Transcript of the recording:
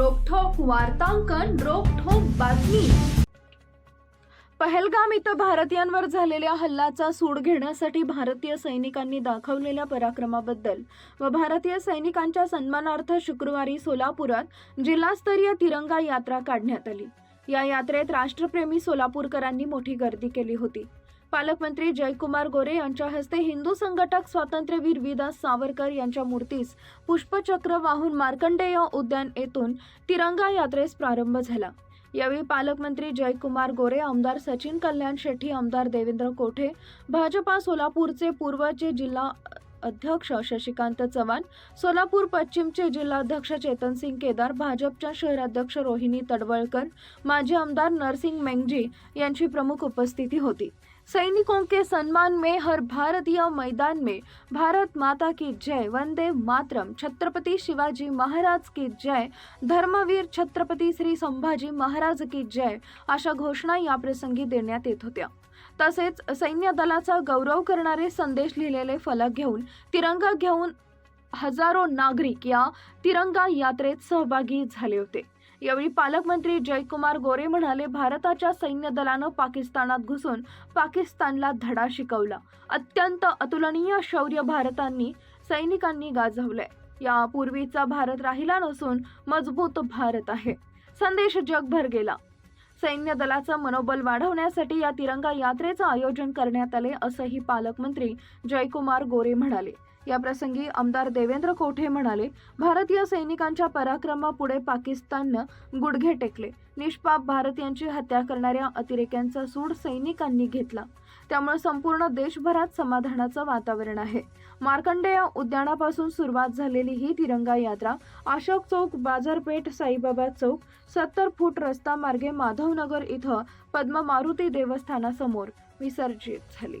वार्तांकन रोखोक बातमी. पहलगाम इथं भारतीयांवर झालेल्या हल्लाचा सूड घेण्यासाठी भारतीय सैनिकांनी दाखवलेल्या पराक्रमाबद्दल व भारतीय सैनिकांच्या सन्मानार्थ शुक्रवारी सोलापुरात जिल्हास्तरीय तिरंगा यात्रा काढण्यात आली. या यात्रेत राष्ट्रप्रेमी सोलापूरकरांनी मोठी गर्दी केली होती. पालकमंत्री जयकुमार गोरे यांच्या हस्ते हिंदू संघटक स्वातंत्र्यवीर विदास सावरकर यांच्या मूर्तीस पुष्पचक्र वाहून मार्कंडेय उद्यान येथून तिरंगा यात्रेस प्रारंभ झाला. यावेळी पालकमंत्री जयकुमार गोरे आमदार सचिन कल्याण शेट्टी आमदार देवेंद्र कोठे भाजपा सोलापूरचे पूर्वचे जिल्हा अध्यक्ष शशिकांत चव्हाण सोलापूर पश्चिमचे जिल्हाध्यक्ष चेतनसिंग केदार भाजपच्या शहराध्यक्ष रोहिणी तडवळकर माजी आमदार नरसिंग मेंगजी यांची प्रमुख उपस्थिती होती. सैनिकों के सम्मान में हर भारतीय मैदान में भारत माता की जय। वंदे मातरम। छत्रपति शिवाजी महाराज की जय। धर्मवीर छत्रपती श्री संभाजी महाराज की जय अशा घोषणा याप्रसंगी देण्यात येत होत्या. तसेच सैन्य दलाचा गौरव करणारे संदेश लिहिलेले फलक घेऊन तिरंगा घेऊन हजारो नागरिक या तिरंगा यात्रेत सहभागी झाले होते. यावेळी पालकमंत्री जयकुमार गोरे म्हणाले भारताच्या सैन्य दलानं पाकिस्तानात घुसून पाकिस्तानला धडा शिकवला. अत्यंत अतुलनीय शौर्य भारतांनी सैनिकांनी गाजवलंय. या पूर्वीचा भारत राहिला नसून मजबूत भारत आहे. संदेश जगभर गेला. सैन्य दलाचं मनोबल वाढवण्यासाठी या तिरंगा यात्रेचं आयोजन करण्यात आले असंही पालकमंत्री जयकुमार गोरे म्हणाले. याप्रसंगी आमदार देवेंद्र कोठे म्हणाले भारतीय सैनिकांच्या पराक्रमापुढे पाकिस्ताननं गुडघे टेकले. निष्पाप भारतीयांची हत्या करणाऱ्या अतिरेक्यांचा सूड सैनिकांनी घेतला. त्यामुळे संपूर्ण देशभरात समाधानाचं वातावरण आहे. मार्कंडेय उद्यानापासून सुरुवात झालेली ही तिरंगा यात्रा अशोक चौक बाजारपेठ साईबाबा चौक सत्तर फूट रस्ता मार्गे माधवनगर इथं पद्म मारुती देवस्थानासमोर विसर्जित झाली.